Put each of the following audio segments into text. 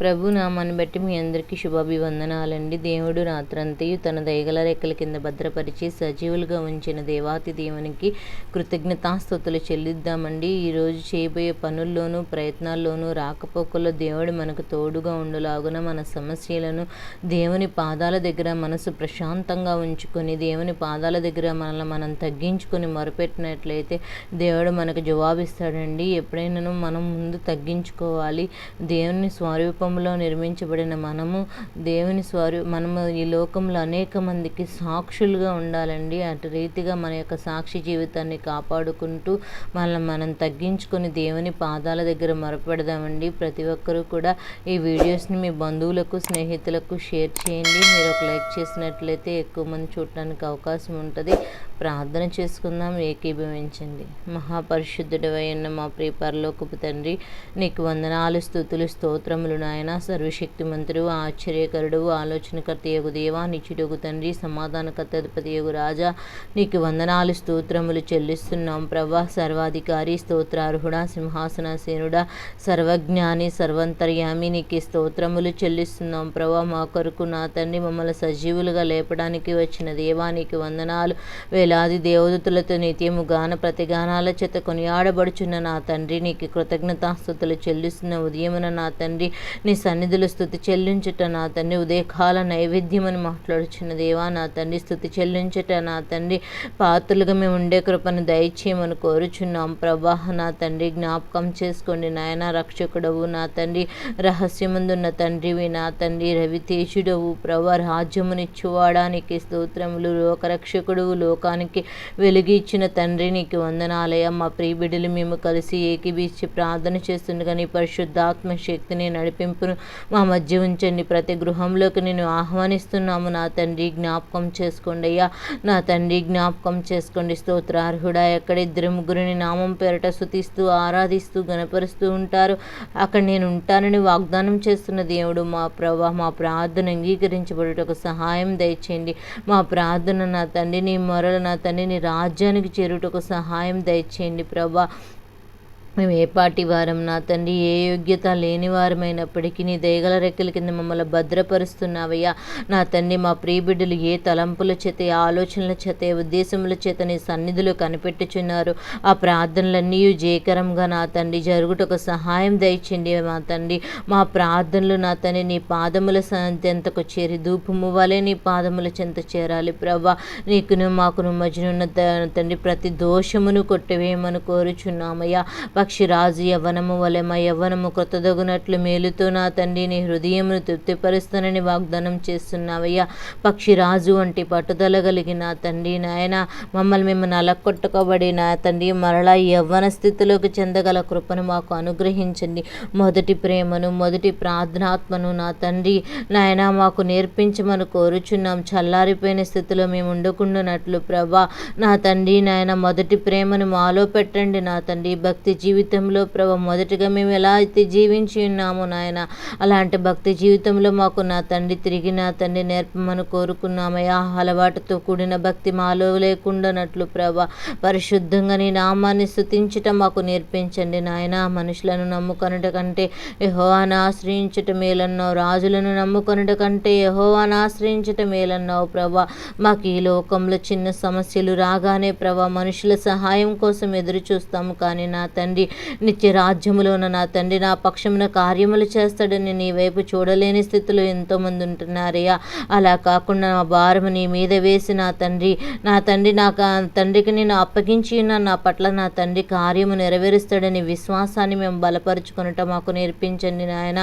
ప్రభు నామాన్ని బట్టి మీ అందరికీ శుభాభివందనాలండి. దేవుడు రాత్రంతయు తన దయగల రెక్కల కింద భద్రపరిచి సజీవులుగా ఉంచిన దేవాతి దేవునికి కృతజ్ఞతాస్థుతులు చెల్లిద్దామండి. ఈరోజు చేయబోయే పనుల్లోనూ ప్రయత్నాల్లోనూ రాకపోకల్లో దేవుడు మనకు తోడుగా ఉండులాగున మన సమస్యలను దేవుని పాదాల దగ్గర మనసు ప్రశాంతంగా ఉంచుకొని దేవుని పాదాల దగ్గర మనల్ని మనం తగ్గించుకొని మొరపెట్టినట్లయితే దేవుడు మనకు జవాబిస్తాడండి. ఎప్పుడైనా మనం ముందు తగ్గించుకోవాలి. దేవుని రూపంలో నిర్మించబడిన మనము దేవుని స్వరూ మనము ఈ లోకంలో అనేక మందికి సాక్షులుగా ఉండాలండి. అటు రీతిగా మన యొక్క సాక్షి జీవితాన్ని కాపాడుకుంటూ మనల్ని మనం తగ్గించుకొని దేవుని పాదాల దగ్గర మొరపెడదామండి. ప్రతి ఒక్కరూ కూడా ఈ వీడియోస్ని మీ బంధువులకు స్నేహితులకు షేర్ చేయండి. మీరు ఒక లైక్ చేసినట్లయితే ఎక్కువ మంది చూడటానికి అవకాశం ఉంటుంది. ప్రార్థన చేసుకుందాం ఏకీభవించండి. మహాపరిశుద్ధుడవైన మా ప్రియ పరలోకపు తండ్రి నీకు వందనాలు స్థుతులు స్తోత్రములు నాయన సర్వశక్తిమంతుడు ఆశ్చర్యకరుడు ఆలోచనకర్త యగు దేవా నిచ్చుడుగు తండ్రి సమాధానకర్త అధిపతి యగు రాజా నీకు వందనాలు స్తోత్రములు చెల్లిస్తున్నాం ప్రభా సర్వాధికారి స్తోత్రార్హుడా సింహాసనసేనుడా సర్వజ్ఞాని సర్వంతర్యామి నీకు స్తోత్రములు చెల్లిస్తున్నాం ప్రభా మా కొరకు నా తండ్రి మమ్మల్ని సజీవులుగా లేపడానికి వచ్చిన దేవానికి వందనాలు. వేలాది దేవదతులతో నిత్యము గాన ప్రతిగానాల చేత కొనియాడబడుచున్న నా తండ్రి నీకు కృతజ్ఞతాస్థుతులు చెల్లిస్తున్న ఉదయమున నా తండ్రి నీ సన్నిధులు స్థుతి చెల్లించుట నా తండ్రి. ఉదయకాల నైవేద్యమని మాట్లాడుచున్న దేవా నా తండ్రి స్థుతి చెల్లించుట నా తండ్రి. పాత్రలుగా మేము ఉండే కృపను దయచేయమని కోరుచున్నాం. ప్రభా నా తండ్రి జ్ఞాపకం చేసుకోండి. నాయన రక్షకుడవు నా తండ్రి. రహస్యమందున్న తండ్రివి నా తండ్రి. రవితేజుడవు ప్రభా రాజ్యమునిచ్చువాడానికి స్తోత్రములు. లోకరక్షకుడు లోకానికి వెలుగు ఇచ్చిన తండ్రి నీకు వందనాలయ మా ప్రియబిడ్డలు మేము కలిసి ఏకీబీచి ప్రార్థన చేస్తుండగా నీ పరిశుద్ధాత్మ శక్తిని నడిపి నడిపింపును మా మధ్య ఉంచండి ప్రతి గృహంలోకి నేను ఆహ్వానిస్తున్నాము. నా తండ్రి జ్ఞాపకం చేసుకోండి అయ్యా. నా తండ్రి జ్ఞాపకం చేసుకోండి. స్తోత్రార్హుడా ఎక్కడ ఇద్దరు ముగ్గురిని నామం పేరట శుతిస్తూ ఆరాధిస్తూ గణపరుస్తూ ఉంటారు? అక్కడ నేను ఉంటానని వాగ్దానం చేస్తున్న దేవుడు మా ప్రభా మా ప్రార్థన అంగీకరించబడుటకు సహాయం దయచేయండి. మా ప్రార్థన నా తండ్రి నీ మొరలు నా తండ్రి నీ రాజ్యానికి చేరుటకు సహాయం దయచేయండి ప్రభా. మేము ఏ పాటి వారం నా తండ్రి ఏ యోగ్యత లేని వారమైనప్పటికీ నీ దయగల రెక్కల కింద మమ్మల్ని భద్రపరుస్తున్నావయ్యా. నా తండ్రి మా ప్రియబిడ్డలు ఏ తలంపుల చేత ఏ ఆలోచనల చేత ఏ ఉద్దేశముల చేత నీ సన్నిధిలో కనిపెట్టుచున్నారు. ఆ ప్రార్థనలన్నీ జయకరంగా నా తండ్రి జరుగుటకు సహాయం దయచండి మా తండ్రి. మా ప్రార్థనలు నా తండ్రి నీ పాదముల చెంతకు చేరి ధూపము వలె నీ పాదముల చెంత చేరాలి ప్రభా నీకును మాకును మధ్యనున్న తండ్రి ప్రతి దోషమును కొట్టవేయమని కోరుచున్నామయ్యా. పక్షిరాజు యవ్వనము వలె మా యవ్వనము కృతదగునట్లు మేలుతో నా తండ్రి నీ హృదయమును తృప్తిపరుస్తానని వాగ్దానం చేస్తున్నావయ్యా. పక్షిరాజు వంటి పట్టుదల కలిగి నా తండ్రి నాయన మమ్మల్ని మేము నలకొట్టుకోబడి నా తండ్రి మరలా యవ్వన స్థితిలోకి చెందగల కృపను మాకు అనుగ్రహించండి. మొదటి ప్రేమను మొదటి ప్రార్థనాత్మను నా తండ్రి నాయన మాకు నేర్పించమని కోరుచున్నాం. చల్లారిపోయిన స్థితిలో మేము ఉండకుండానట్లు ప్రభా నా తండ్రి నాయన మొదటి ప్రేమను మాలో పెట్టండి నా తండ్రి. భక్తి జీవి జీవితంలో ప్రభ మొదటిగా మేము ఎలా అయితే జీవించి ఉన్నామో నాయన అలాంటి భక్తి జీవితంలో మాకు నా తండ్రి తిరిగి నా తండ్రి నేర్పమని కోరుకున్నామయ్యా. అలవాటుతో కూడిన భక్తి మాలో లేకుండానట్లు ప్రభా పరిశుద్ధంగా నీ నామాన్ని స్థుతించటం మాకు నేర్పించండి నాయన. మనుషులను నమ్ముకొనట కంటే యహోవాను ఆశ్రయించటం మేలన్నావు. రాజులను నమ్ముకొనట కంటే యహోవాను ఆశ్రయించటం మేలన్నావు ప్రభా. మాకు ఈ లోకంలో చిన్న సమస్యలు రాగానే ప్రభా మనుషుల సహాయం కోసం ఎదురు చూస్తాము కానీ నా తండ్రి నిత్య రాజ్యములోన నా తండ్రి నా పక్షమున కార్యములు చేస్తాడని నీ వైపు చూడలేని స్థితిలో ఎంతోమంది ఉంటున్నారయ్యా. అలా కాకుండా నా భారము నీ మీద వేసి నా తండ్రి నా తండ్రి నా తండ్రికి నేను అప్పగించి నా పట్ల నా తండ్రి కార్యము నెరవేరుస్తాడని విశ్వాసాన్ని మేము బలపరుచుకునటం మాకు నేర్పించండి నాయన.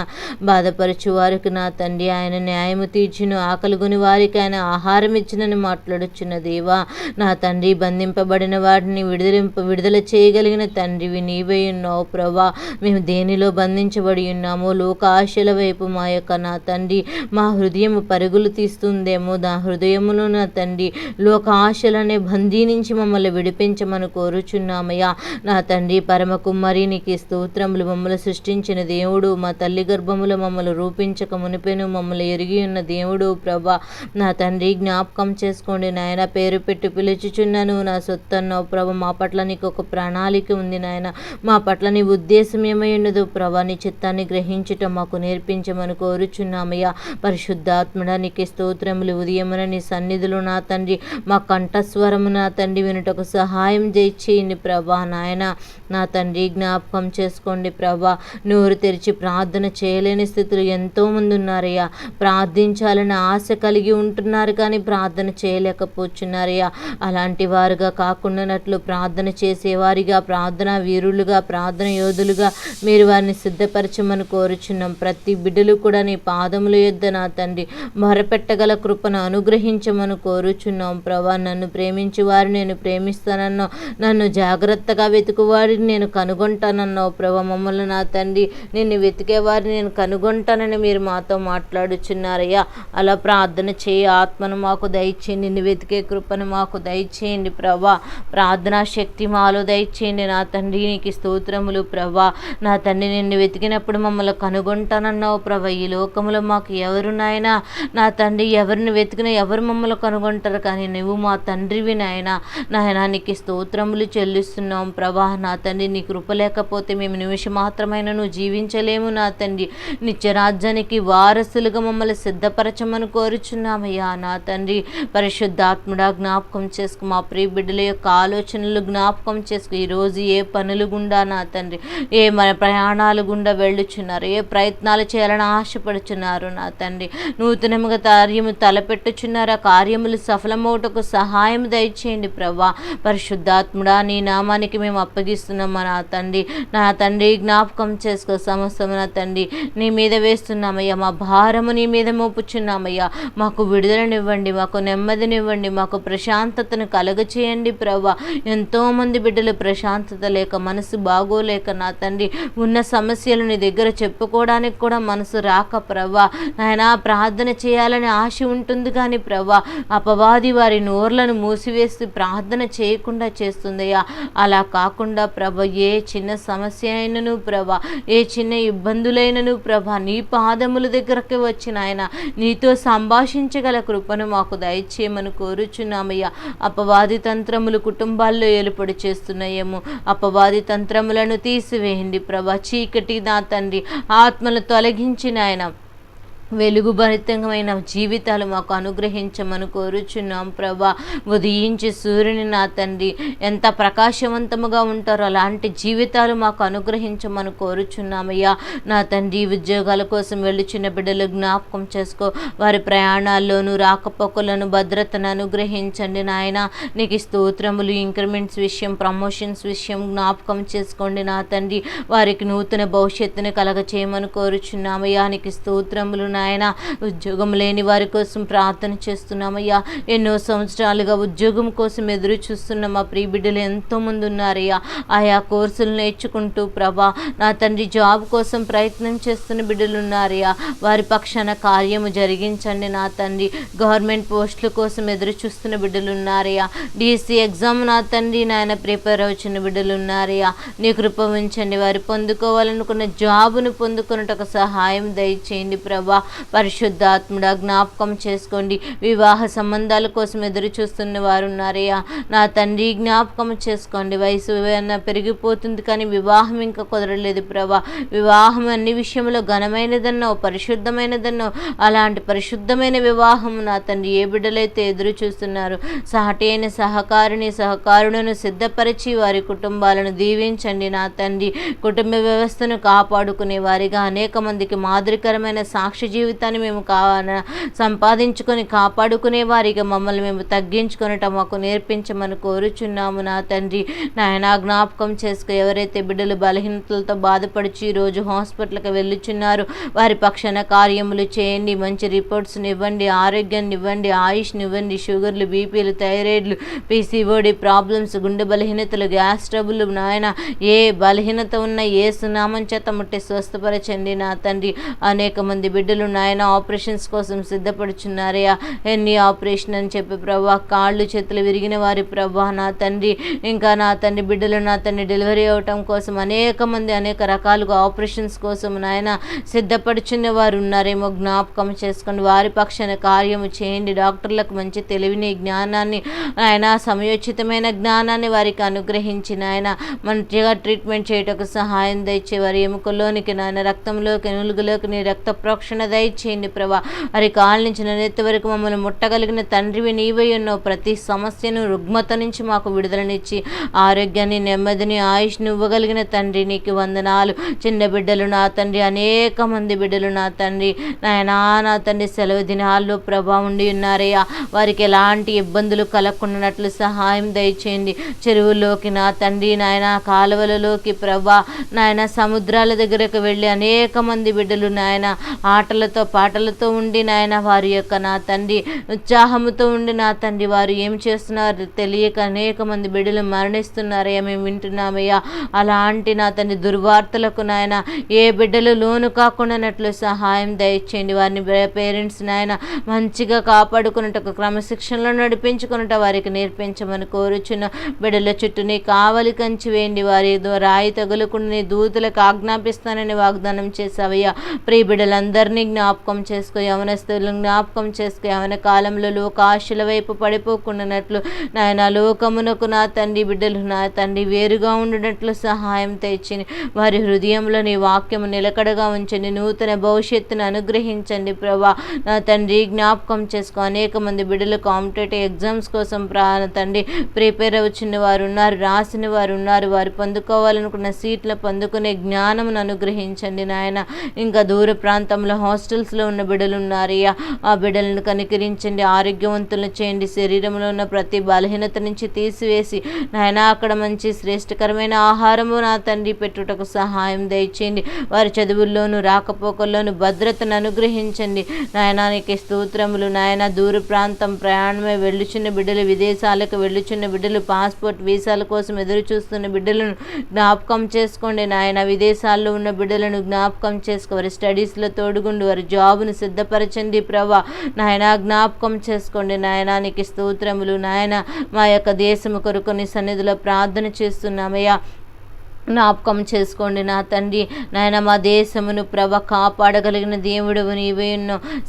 బాధపరచు వారికి నా తండ్రి ఆయన న్యాయము తీర్చును. ఆకలిగొని వారికి ఆయన ఆహారం ఇచ్చినని మాట్లాడుచున్న దేవా నా తండ్రి బంధింపబడిన వాటిని విడుదలింప విడుదల చేయగలిగిన తండ్రివి నీవై. ఉన్నావు ప్రభా. మేము దేనిలో బంధించబడి ఉన్నాము లోకాశల వైపు మా యొక్క నా తండ్రి మా హృదయం పరుగులు తీస్తుందేమో నా హృదయములో నా తండ్రి. లోక ఆశలనే బందీ నుంచి మమ్మల్ని విడిపించమని కోరుచున్నామయ్యా. నా తండ్రి పరమ కుమ్మరి నీకు స్తోత్రములు మమ్మల్ని సృష్టించిన దేవుడు మా తల్లి గర్భములు మమ్మల్ని రూపించక మునిపెను మమ్మల్ని ఎరిగి ఉన్న దేవుడు ప్రభా. నా తండ్రి జ్ఞాపకం చేసుకోండి నాయన. పేరు పెట్టి పిలుచుచున్నాను నా సొత్తన్నావు ప్రభ. మా పట్ల నీకు ఒక ప్రణాళిక ఉంది నాయన. మా పట్ల నీ ఉద్దేశం ఏమైనదో ప్రభా నీ చిత్తాన్ని గ్రహించటం మాకు నేర్పించమని కోరుచున్నామయ్యా. పరిశుద్ధాత్మడ నీకే స్తోత్రములు. ఉదయమున నీ సన్నిధిలో నా తండ్రి మా కంఠస్వరము నా తండ్రి వినుటకు సహాయం చేయండి ప్రభా. నాయన నా తండ్రి జ్ఞాపకం చేసుకోండి ప్రభా. నోరు తెరిచి ప్రార్థన చేయలేని స్థితిలో ఎంతోమంది ఉన్నారయ్యా. ప్రార్థించాలని ఆశ కలిగి ఉంటున్నారు కానీ ప్రార్థన చేయలేకపోతున్నారయ్యా అలాంటి వారుగా కాకుండానట్లు ప్రార్థన చేసేవారిగా ప్రార్థన వీరులుగా ప్రార్థన యోధులుగా మీరు వారిని సిద్ధపరచమని కోరుచున్నాం. ప్రతి బిడ్డలు కూడా నీ పాదముల యొద్ద నా తండ్రి మొరపెట్టగల కృపను అనుగ్రహించమని కోరుచున్నాం. ప్రభా నన్ను ప్రేమించి వారు నేను ప్రేమిస్తానన్నో నన్ను జాగ్రత్తగా వెతుకువారిని నేను కనుగొంటానన్నావు. ప్రభా మమ్మల్ని నా తండ్రి నిన్ను వెతికేవారిని నేను కనుగొంటానని మీరు మాతో మాట్లాడుచున్నారయ్యా. అలా ప్రార్థన చేయి. ఆత్మను మాకు దయచేయండి. నిన్ను వెతికే కృపను మాకు దయచేయండి. ప్రభా ప్రార్థనా శక్తి మాలో దయచేయండి. నా తండ్రి నీకు స్తోత్రములు ప్రభా. నా తండ్రి నిన్ను వెతికినప్పుడు మమ్మల్ని కనుగొంటానన్నావు ప్రభా. ఈ లోకంలో మాకు ఎవరు నాయనా? నా తండ్రి ఎవరిని వెతికినా ఎవరు మమ్మల్ని కనుగొంటారు? కానీ నువ్వు మా తండ్రివి నాయన. నాయనా నీకు స్తోత్రములు చెల్లిస్తున్నాం ప్రభా. నా తండ్రి నీ కృప లేకపోతే మేము నిమిషం మాత్రమైన నువ్వు జీవించలేము నా తండ్రి. నిత్యరాజ్యానికి వారసులుగా మమ్మల్ని సిద్ధపరచమని కోరుచున్నామయ్యా. నా తండ్రి పరిశుద్ధాత్ముడా జ్ఞాపకం చేసుకు. మా ప్రియ బిడ్డల యొక్క ఆలోచనలు జ్ఞాపకం చేసుకు. ఈరోజు ఏ పనులు గుండా నా తండ్రి. ఏ మన ప్రయాణాలు గుండా వెళ్ళుచున్నారు ఏ ప్రయత్నాలు చేయాలని ఆశపడుచున్నారు నా తండ్రి. నూతనముగా కార్యము తలపెట్టుచున్నారు ఆ కార్యములు సఫలమవుటకు సహాయం దయచేయండి ప్రభా. పరిశుద్ధాత్ముడా నీ నామానికి మేము అప్పగిస్తున్నాం నా తండ్రి. నా తండ్రి జ్ఞాపకం చేసుకో సమస్తం నా తండ్రి. నీ మీద వేస్తున్నామయ్యా మా భారము నీ మీద మోపుచున్నామయ్యా. మాకు విడుదలనివ్వండి మాకు నెమ్మదినివ్వండి మాకు ప్రశాంతతను కలగచేయండి ప్రభా. ఎంతోమంది బిడ్డలు ప్రశాంతత లేక మనసు బాగోలేక నా తండ్రి ఉన్న సమస్యలు నీ దగ్గర చెప్పుకోవడానికి కూడా మనసు రాక ప్రవ్వా. నాయన ప్రార్థన చేయాలని ఆశ ఉంటుంది కానీ ప్రవ్వా అపవాది వారి నోర్లను మూసివేసి ప్రార్థన చేయకుండా చేస్తుందయ్యా. అలా కాకుండా ప్రభ ఏ చిన్న సమస్య అయినను ప్రభ ఏ చిన్న ఇబ్బందులైనను ప్రభ నీ పాదముల దగ్గరకి వచ్చిన ఆయన నీతో సంభాషించగల కృపను మాకు దయచేయమని కోరుచున్నామయ్యా. అపవాది తంత్రములు కుటుంబాల్లో ఏలుపడి చేస్తున్నాయేమో. అపవాది తంత్రములను తీసివేయండి ప్రభా. చీకటి నా తండ్రి ఆత్మలు తొలగించిన ఆయన. వెలుగుభరితమైన జీవితాలు మాకు అనుగ్రహించమని కోరుచున్నాం ప్రభా. ఉదయించి సూర్యుని నా తండ్రి ఎంత ప్రకాశవంతముగా ఉంటారో అలాంటి జీవితాలు మాకు అనుగ్రహించమని కోరుచున్నామయ్యా. నా తండ్రి ఉద్యోగాల కోసం వెళ్ళుచున్న బిడ్డలు జ్ఞాపకం చేసుకో. వారి ప్రయాణాల్లోనూ రాకపోకలను భద్రతను అనుగ్రహించండి నాయన. నీకు స్తోత్రములు ఇంక్రిమెంట్స్ విషయం ప్రమోషన్స్ విషయం జ్ఞాపకం చేసుకోండి నా తండ్రి. వారికి నూతన భవిష్యత్తును కలగచేయమని కోరుచున్నామయ్యా. నీకు స్తోత్రములు నాయన ఉద్యోగం లేని వారి కోసం ప్రార్థన చేస్తున్నామయ్యా. ఎన్నో సంవత్సరాలుగా ఉద్యోగం కోసం ఎదురు చూస్తున్న మా ప్రియ బిడ్డలు ఎంతోమంది ఉన్నారయ్యా. ఆయా కోర్సులు నేర్చుకుంటూ ప్రభా నా తండ్రి జాబ్ కోసం ప్రయత్నం చేస్తున్న బిడ్డలు ఉన్నారయ్యా. వారి పక్షాన కార్యము జరిగించండి నా తండ్రి. గవర్నమెంట్ పోస్టుల కోసం ఎదురు చూస్తున్న బిడ్డలు ఉన్నారయ్యా. డిఎస్సి ఎగ్జామ్ నా తండ్రి నాయన ప్రిపేర్ అవుతున్న బిడ్డలు ఉన్నారయ్యా. నీ కృప ఉంచండి వారు పొందుకోవాలనుకున్న జాబును పొందుకున్నటకు సహాయం దయచేయండి ప్రభా. పరిశుద్ధాత్ముడ జ్ఞాపకం చేసుకోండి. వివాహ సంబంధాల కోసం ఎదురు చూస్తున్న వారు ఉన్నారయ్యా నా తండ్రి జ్ఞాపకం చేసుకోండి. వయసు పెరిగిపోతుంది కానీ వివాహం ఇంకా కుదరలేదు ప్రభా. వివాహం అన్ని విషయంలో ఘనమైనదన్నో పరిశుద్ధమైనదన్నో అలాంటి పరిశుద్ధమైన వివాహం నా తండ్రి ఏ బిడ్డలైతే ఎదురు చూస్తున్నారు సహటి అయిన సహకారిని సహకారులను సిద్ధపరిచి వారి కుటుంబాలను దీవించండి నా తండ్రి. కుటుంబ వ్యవస్థను కాపాడుకునే వారిగా అనేక మందికి మాదిరికరమైన సాక్షి జీవితాన్ని మేము కా సంపాదించుకొని కాపాడుకునే వారిగా మమ్మల్ని మేము తగ్గించుకొనట మాకు నేర్పించమని కోరుచున్నాము నా తండ్రి. నాయన జ్ఞాపకం చేసుకు ఎవరైతే బిడ్డలు బలహీనతలతో బాధపడిచి ఈరోజు హాస్పిటల్కి వెళ్ళుచున్నారు వారి పక్షాన కార్యములు చేయండి మంచి రిపోర్ట్స్ని ఇవ్వండి ఆరోగ్యాన్ని ఇవ్వండి ఆయుష్ని ఇవ్వండి షుగర్లు బీపీలు థైరాయిడ్లు పీసీఓడి ప్రాబ్లమ్స్ గుండె బలహీనతలు గ్యాస్ ట్రబుల్ నాయన ఏ బలహీనత ఉన్న ఏ సునామం చేత ముట్టి స్వస్థపరచండి నా తండ్రి. అనేక మంది బిడ్డలు నాయన ఆపరేషన్స్ కోసం సిద్ధపడుచున్నారయ్యా ఎన్ని ఆపరేషన్ అని చెప్పి ప్రభా కాళ్ళు చేతులు విరిగిన వారి ప్రభా నా తండ్రి ఇంకా నా తండ్రి బిడ్డలు నా తండ్రి డెలివరీ అవటం కోసం అనేక మంది అనేక రకాలుగా ఆపరేషన్స్ కోసం నాయన సిద్ధపడుచున్న వారు ఉన్నారేమో. జ్ఞాపకం చేసుకోండి వారి పక్షాన కార్యము చేయండి. డాక్టర్లకు మంచి తెలివిని జ్ఞానాన్ని ఆయన సమయోచితమైన జ్ఞానాన్ని వారికి అనుగ్రహించి నాయన మంచిగా ట్రీట్మెంట్ చేయటకు సహాయం దయచే వారి ఎముకల్లోనికి నాయన రక్తంలోకి నులుగులోకి నీ రక్త ప్రోక్షణ దయచేయండి ప్రభా. వారి కాళ్ళ నుంచి నెత్తి వరకు మమ్మల్ని ముట్టగలిగిన తండ్రివి నీవై ఉన్నావు ప్రతి సమస్యను రుగ్మత నుంచి మాకు విడుదలనిచ్చి ఆరోగ్యాన్ని నెమ్మదిని ఆయుష్ని ఇవ్వగలిగిన తండ్రి నీకు వందనాలు. చిన్న బిడ్డలు నా తండ్రి అనేక మంది బిడ్డలు నా తండ్రి. నాయనా నా తండ్రి సెలవు దినాల్లో ప్రభా ఉండి ఉన్నారయ్యా. వారికి ఎలాంటి ఇబ్బందులు కలగకుండానట్లు సహాయం దయచేయండి. చెరువుల్లోకి నా తండ్రి నాయన కాలువలలోకి ప్రభా. నాయన సముద్రాల దగ్గరకు వెళ్ళి అనేక మంది బిడ్డలు నాయన ఆటలు పాటలతో ఉండి నాయన వారి యొక్క నా తండ్రి ఉత్సాహముతో ఉండి నా తండ్రి వారు ఏం చేస్తున్నారు తెలియక అనేక మంది బిడ్డలు మరణిస్తున్నారయ్యా మేము వింటున్నామయ్యా. అలాంటి నా తండ్రి దుర్వార్తలకు నాయన ఏ బిడ్డలు లోను కాకుండానట్లు సహాయం దయచేయండి. వారిని పేరెంట్స్ నాయన మంచిగా కాపాడుకున్నట్టు క్రమశిక్షణలో నడిపించుకున్నట్టు వారికి నేర్పించమని కోరుచున్న బిడ్డల చుట్టూ నీ కావలి కంచి వేయండి. వారి రాయి తగులకుండా నీ ఆజ్ఞాపిస్తానని వాగ్దానం చేసావయ్యా ప్రియ బిడ్డలందరినీ జ్ఞాపకం చేసుకో యవనస్తులను జ్ఞాపకం చేసుకో యవన కాలంలో లోకాశుల వైపు పడిపోకుండానట్లు నాయన లోకమునకు నా తండ్రి బిడ్డలు నా తండ్రి వేరుగా ఉండినట్లు సహాయం తెచ్చింది. వారి హృదయంలో నీ వాక్యము నిలకడగా ఉంచండి నూతన భవిష్యత్తును అనుగ్రహించండి ప్రభా. నా తండ్రి జ్ఞాపకం చేసుకో. అనేక మంది బిడ్డలు కాంపిటేటివ్ ఎగ్జామ్స్ కోసం ప్రా తండ్రి ప్రిపేర్ అవుతున్న వారు ఉన్నారు రాసిన వారు ఉన్నారు. వారు పొందుకోవాలనుకున్న సీట్లు పొందుకునే జ్ఞానమును అనుగ్రహించండి నాయన. ఇంకా దూర ప్రాంతంలో హాస్టల్స్లో ఉన్న బిడ్డలు ఉన్నారయ్యా ఆ బిడ్డలను కనికరించండి ఆరోగ్యవంతులను చేయండి. శరీరంలో ఉన్న ప్రతి బలహీనత నుంచి తీసివేసి నాయన అక్కడ మంచి శ్రేష్టకరమైన ఆహారము నా తండ్రి పెట్టుటకు సహాయం దయచేయండి. వారి చదువుల్లోనూ రాకపోకల్లోనూ భద్రతను అనుగ్రహించండి. నాయనానికి స్తోత్రములు. నాయన దూర ప్రాంతం ప్రయాణమే వెళ్ళుచున్న బిడ్డలు విదేశాలకు వెళ్ళుచున్న బిడ్డలు పాస్పోర్ట్ వీసాల కోసం ఎదురు చూస్తున్న బిడ్డలను జ్ఞాపకం చేసుకోండి. నాయన విదేశాల్లో ఉన్న బిడ్డలను జ్ఞాపకం చేసుకో. వారి స్టడీస్లో తోడుగుండు వారి జాబును సిద్ధపరచండి ప్రభా. నాయన జ్ఞాపకం చేసుకోండి నాయనానికి స్తోత్రములు నాయన. మా యొక్క దేశము కొరకు నీ సన్నిధిలో ప్రార్థన చేస్తున్నామయ్యా. జ్ఞాపకం చేసుకోండి నా తండ్రి. నాయన మా దేశమును ప్రభ కాపాడగలిగిన దేవుడు నీవే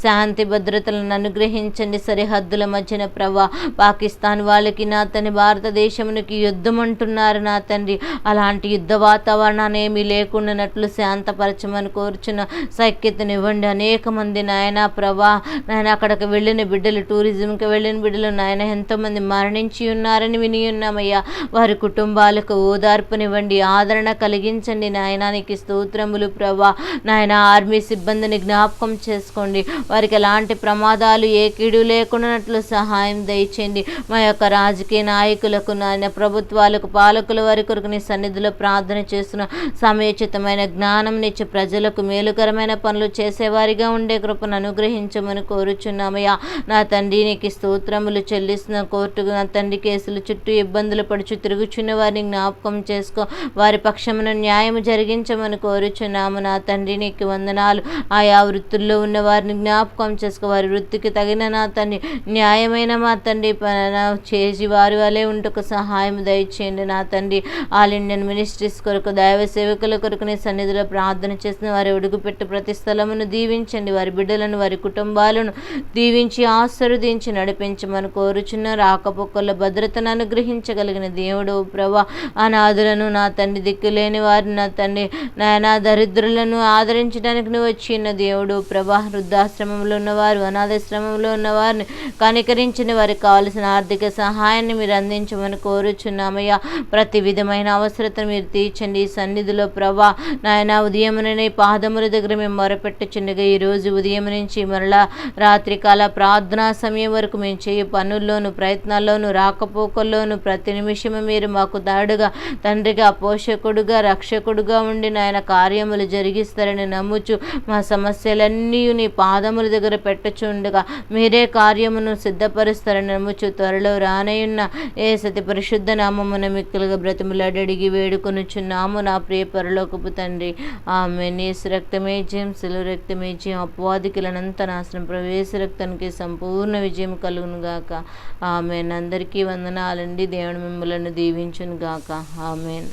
శాంతి భద్రతలను అనుగ్రహించండి. సరిహద్దుల మధ్యన ప్రభ పాకిస్తాన్ వాళ్ళకి నా తండ్రి భారతదేశమునికి యుద్ధం అంటున్నారు నా తండ్రి. అలాంటి యుద్ధ వాతావరణాన్ని ఏమీ లేకుండానట్లు శాంతపరచమని కోరుచున్న సఖ్యతనివ్వండి. అనేక మంది నాయన ప్రభా నాయన అక్కడికి వెళ్ళిన బిడ్డలు టూరిజంకి వెళ్ళిన బిడ్డలు నాయన ఎంతోమంది మరణించి ఉన్నారని విని ఉన్నామయ్యా. వారి కుటుంబాలకు ఓదార్పునివ్వండి. ఆదరణ ఆదరణ కలిగించండి నాయనానికి స్తోత్రములు ప్రభా. నాయన ఆర్మీ సిబ్బందిని జ్ఞాపకం చేసుకోండి. వారికి ఎలాంటి ప్రమాదాలు ఏ కీడు లేకున్నట్లు సహాయం దయచేయండి. మా యొక్క రాజకీయ నాయకులకు నాయన ప్రభుత్వాలకు పాలకుల వారి కొరకు నీ సన్నిధిలో ప్రార్థన చేస్తున్న సమయోచితమైన జ్ఞానం నిచ్చి ప్రజలకు మేలుకరమైన పనులు చేసేవారిగా ఉండే కృపను అనుగ్రహించమని కోరుచున్నామయ్యా. నా తండ్రి నీకు స్తోత్రములు చెల్లిస్తున్న కోర్టు నా తండ్రి కేసులు చుట్టూ ఇబ్బందులు పడుచు తిరుగుచున్న వారిని జ్ఞాపకం చేసుకో. వారి పక్షమున న్యాయము జరిగించమని కోరుచున్నాము. నా తండ్రి నీకు వందనాలు. ఆయా వృత్తుల్లో ఉన్న వారిని జ్ఞాపకం చేసుకో. వారి వృత్తికి తగిన నా తండ్రి న్యాయమైన మా తండ్రి చేసి వారి వలె ఉంటకు సహాయం దయచేయండి. నా తండ్రి ఆల్ ఇండియన్ మినిస్ట్రీస్ కొరకు దైవ సేవకుల కొరకు నీ సన్నిధిలో ప్రార్థన చేసిన వారి అడుగుపెట్టు ప్రతి స్థలమును దీవించండి. వారి బిడ్డలను వారి కుటుంబాలను దీవించి ఆశీర్వదించి నడిపించమని కోరుచున్న రాకపోకల భద్రతను అనుగ్రహించగలిగిన దేవుడు ప్రభా అనాథులను నా తండ్రి దిక్కులేని వారిని నా తండ్రి. నాయనా దరిద్రులను ఆదరించడానికి నువ్వు వచ్చిన దేవుడు. ప్రభా వృద్ధాశ్రమంలో ఉన్నవారు అనాథాశ్రమంలో ఉన్నవారిని కనికరించిన వారికి కావలసిన ఆర్థిక సహాయాన్ని మీరు అందించమని కోరుచున్నామయ్యా. ప్రతి విధమైన అవసరతను మీరు తీర్చండి. ఈ సన్నిధిలో ప్రభా నాయన ఉదయముననే పాదముల దగ్గర మేము మొరపెట్టుచుండగా ఈరోజు ఉదయం నుంచి మరలా రాత్రికాల ప్రార్థనా సమయం వరకు మేము చేయ పనుల్లోను ప్రయత్నాల్లోను రాకపోకల్లోను ప్రతి నిమిషము మీరు మాకు దాడుగా తండ్రిగా పోష రక్షకుడుగా రక్షకుడుగా ఉండి నాయన కార్యములు జరిగిస్తారని నమ్ముచు మా సమస్యలన్నీ నీ పాదముల దగ్గర పెట్టచుండగా. మీరే కార్యమును సిద్ధపరుస్తారని నమ్ముచు త్వరలో రానయున్న ఏ సతి పరిశుద్ధ నామమున మిక్కులుగా బ్రతిములాడడిగి వేడుకొనుచున్నాము నా ప్రియ పరలోకపు తండ్రి. ఆమె నీసు రక్తమే జయం శిలు రక్తమే జయం అపవాదికులనంత నాశనం ప్రవేశ రక్తానికి సంపూర్ణ విజయం కలుగును గాక ఆమెన్. అందరికీ వందనాలండి. దేవుడు మిమ్మలను దీవించును గాక ఆమెన్.